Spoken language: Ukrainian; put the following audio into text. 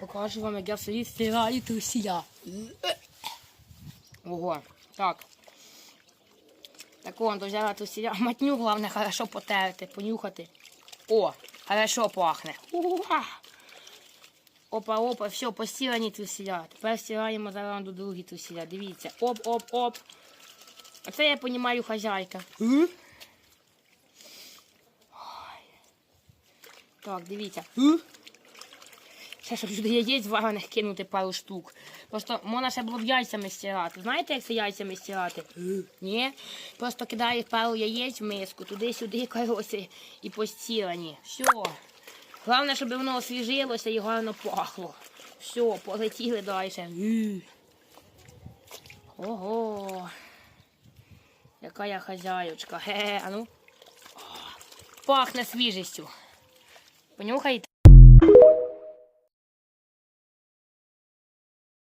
Покажу вам, як я собі стираю трусія. Ого, так. Так он, то взяла трусія. Матню, головне, хорошо потерти, понюхати. О, хорошо пахне. Опа, опа, все, постирані трусія. Тепер стираємо зараз до другі трусія. Дивіться. Оп, оп, оп. Оце я понімаю хазяйка. Так, дивіться. Ще щоб сюди яєць варених кинути пару штук. Просто можна ще було б яйцями стирати. Знаєте, як це яйцями стирати? Ні. Просто кидаєш пару яєць в миску, туди-сюди, коротше, і постірані. Все. Головне, щоб воно освіжилося і гарно пахло. Все, полетіли далі. Ого. Яка я хазяючка. Ге, а ну. Пахне свіжістю. Понюхайте.